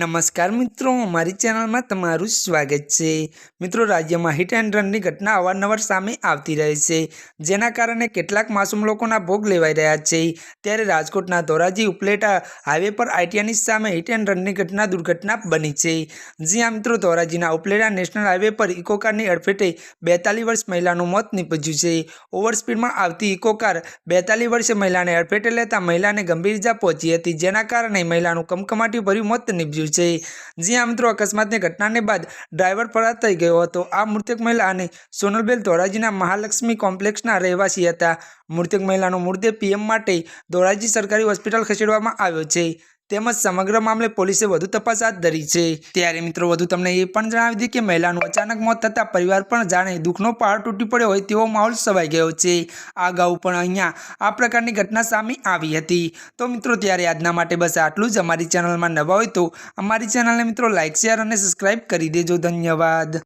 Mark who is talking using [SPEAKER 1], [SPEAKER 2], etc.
[SPEAKER 1] નમસ્કાર મિત્રો, અમારી ચેનલમાં તમારું સ્વાગત છે. મિત્રો, રાજ્યમાં હિટ એન્ડ રનની ઘટના અવારનવાર સામે આવતી રહે છે. જેના કારણે કેટલાક માસૂમ લોકોના ભોગ લેવાઈ રહ્યા છે. ત્યારે રાજકોટના ધોરાજી ઉપલેટા હાઈવે પર આઈટીઆઈની સામે હિટ એન્ડ રનની ઘટના દુર્ઘટના બની છે. જ્યાં મિત્રો, ધોરાજીના ઉપલેટા નેશનલ હાઈવે પર ઇકોકારની અડફેટે બેતાલીસ વર્ષ મહિલાનું મોત નીપજ્યું છે. ઓવરસ્પીડમાં આવતી ઇકો કાર બેતાલીસ વર્ષે મહિલાને અડફેટે લેતા મહિલાને ગંભીર ઇજા પહોંચી હતી. જેના કારણે મહિલાનું કમકમાટી ભર્યું મોત નીપજ્યું છે જ્યાં મિત્રો, અકસ્માતની ઘટનાને બાદ ડ્રાઈવર ફરાર થઈ ગયો હતો. આ મૃતક મહિલા અને સોનલબેન ધોરાજીના મહાલક્ષ્મી કોમ્પ્લેક્સના રહેવાસી હતા. મૃતક મહિલાનો મૃતદેહ પીએમ માટે ધોરાજી સરકારી હોસ્પિટલ ખસેડવામાં આવ્યો છે. તેમજ સમગ્ર મામલે પોલીસે વધુ તપાસ હાથ ધરી છે. ત્યારે મિત્રો, વધુ તમને એ પણ જણાવી દઈએ કે મહિલાનું અચાનક મોત થતાં પરિવાર પણ જાણે દુઃખનો પહાડ તૂટી પડ્યો હોય તેવો માહોલ સવાઈ ગયો છે. આ અગાઉ પણ અહીંયા આ પ્રકારની ઘટના સામે આવી હતી. તો મિત્રો, ત્યારે આજના માટે બસ આટલું જ. અમારી ચેનલમાં નવા હોય તો અમારી ચેનલને મિત્રો લાઇક શેર અને સબસ્ક્રાઈબ કરી દેજો. ધન્યવાદ.